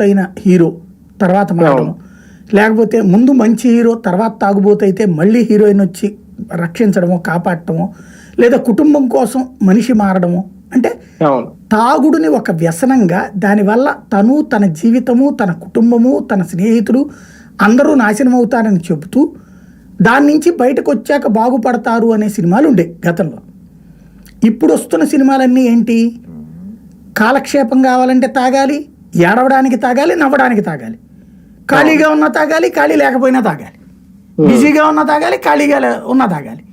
అయిన హీరో తర్వాత మారడం. లేకపోతే ముందు మంచి హీరో తర్వాత తాగుబోతు అయితే మళ్ళీ హీరోయిన్ వచ్చి రక్షించడమో కాపాడటమో లేదా కుటుంబం కోసం మనిషి మారడమో అంటే తాగుడుని ఒక వ్యసనంగా దానివల్ల తను తన జీవితము తన కుటుంబము తన స్నేహితులు అందరూ నాశనం అవుతారని చెబుతూ దాని నుంచి బయటకు వచ్చాక బాగుపడతారు అనే సినిమాలు ఉండే గతంలో. ఇప్పుడు వస్తున్న సినిమాలన్నీ ఏంటి? కాలక్షేపం కావాలంటే తాగాలి ఏడవడానికి తాగాలి నవ్వడానికి తాగాలి. ఖాళీగా ఉన్నా తాగాలి ఖాళీ లేకపోయినా తాగాలి. బిజీగా ఉన్నా తాగాలి ఖాళీగా ఉన్నా తాగాలి.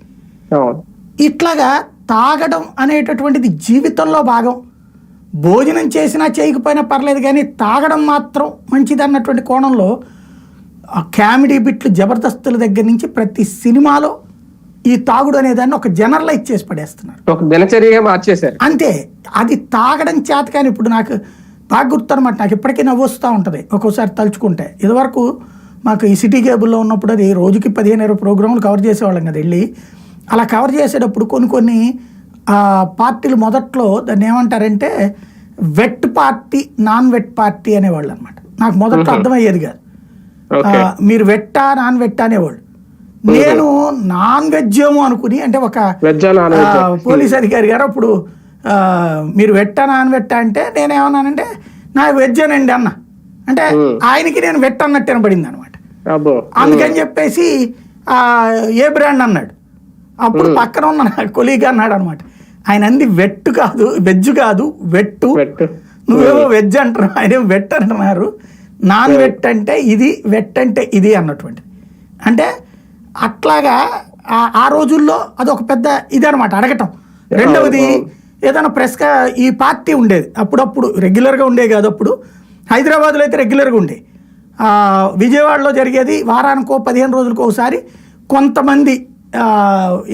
ఇట్లాగా తాగడం అనేటటువంటిది జీవితంలో భాగం. భోజనం చేసినా చేయకపోయినా పర్లేదు కానీ తాగడం మాత్రం మంచిది అన్నటువంటి కోణంలో ఆ కామెడీ బిట్లు జబర్దస్తుల దగ్గర నుంచి ప్రతి సినిమాలో ఈ తాగుడు అనేదాన్ని ఒక జనరలైజ్ చేసి పడేస్తున్నారు. ఒక దినచర్యగా మార్చేశారు. అంతే. అది తాగడం చేత కానీ ఇప్పుడు నాకు బాగా గుర్తనమాట. నాకు ఇప్పటికీ నవ్వు వస్తూ ఉంటుంది. ఒక్కోసారి తలుచుకుంటే. ఇదివరకు మాకు ఈ సిటీ కేబుల్లో ఉన్నప్పుడు అది రోజుకి పదిహేను ఇరవై ప్రోగ్రాములు కవర్ చేసేవాళ్ళం కదా వెళ్ళి. అలా కవర్ చేసేటప్పుడు కొన్ని కొన్ని ఆ, పార్టీలు మొదట్లో దాన్ని ఏమంటారంటే wet party non wet party అనేవాళ్ళు అనమాట నాకు మొదట్లో అర్థమయ్యేది కాదు. మీరు వెట్టా నాన్ వెట్టా అనేవాళ్ళు. నేను నాన్ వెజ్ ఏమో అనుకుని అంటే ఒక పోలీస్ అధికారి గారు అప్పుడు మీరు వెట్టా నాన్ వెట్టా అంటే నేనేమన్నానంటే నా వెజ్ అనండి అన్న. అంటే ఆయనకి నేను వెట్ అన్నట్టు వినపడింది అనమాట అందుకని చెప్పేసి ఆ, ఏ బ్రాండ్ అన్నాడు. అప్పుడు పక్కన ఉన్న నా కొలీగ్ అన్నాడు అనమాట. ఆయన అంది వెట్టు కాదు వెజ్ కాదు వెట్టు. నువ్వేమో వెజ్ అంటున్నావు ఆయన వెట్ అంటున్నారు. నాన్ వెట్ అంటే ఇది వెట్ అంటే ఇది అన్నటువంటిది అంటే అట్లాగా ఆ- ఆ రోజుల్లో అదొక పెద్ద ఇది అనమాట అడగటం రెండవది ఏదైనా ప్రెస్గా ఈ పార్టీ ఉండేది. అప్పుడప్పుడు రెగ్యులర్గా ఉండేది కాదు అప్పుడు. హైదరాబాద్లో అయితే రెగ్యులర్గా ఉండేది ఆ, విజయవాడలో జరిగేది వారానికో పదిహేను రోజులకో ఒకసారి కొంతమంది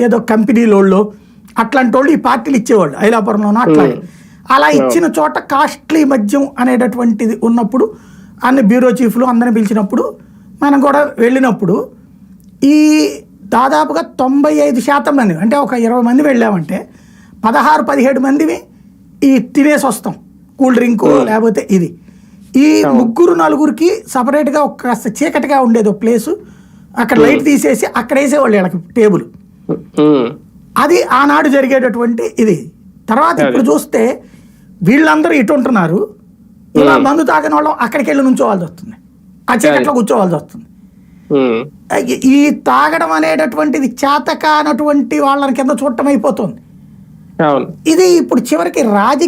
ఏదో కంపెనీలోళ్ళు అట్లాంటి వాళ్ళు ఈ పార్టీలు ఇచ్చేవాళ్ళు ఐలాపురంలోనూ అట్లాగే అలా ఇచ్చిన చోట కాస్ట్లీ మద్యం అనేటటువంటిది ఉన్నప్పుడు అన్ని బ్యూరో చీఫ్లు అందరిని పిలిచినప్పుడు మనం కూడా వెళ్ళినప్పుడు ఈ దాదాపుగా తొంభై ఐదు శాతం మంది అంటే ఒక ఇరవై మంది వెళ్ళామంటే పదహారు పదిహేడు మందివి ఈ తినేసి వస్తాం కూల్ డ్రింక్ లేకపోతే ఇది. ఈ ముగ్గురు నలుగురికి సపరేట్గా ఒక కాస్త చీకటిగా ఉండేది ఒక ప్లేసు. అక్కడ లైట్ తీసేసి అక్కడ వేసేవాళ్ళు వీళ్ళకి టేబుల్. అది ఆనాడు జరిగేటటువంటి ఇది. తర్వాత ఇప్పుడు చూస్తే వీళ్ళందరూ ఇటు ఉంటున్నారు. ఇలా మందు తాగిన వాళ్ళం అక్కడికి వెళ్ళి నుంచోవాల్సి వస్తుంది. ఆ చీకట్లో కూర్చోవాల్సి వస్తుంది. ఈ- తాగడం అనేటటువంటిది చేతకానటువంటి వాళ్ళని కింద చూడటం అయిపోతుంది. ఇది ఇప్పుడు చివరికి రాజకీయ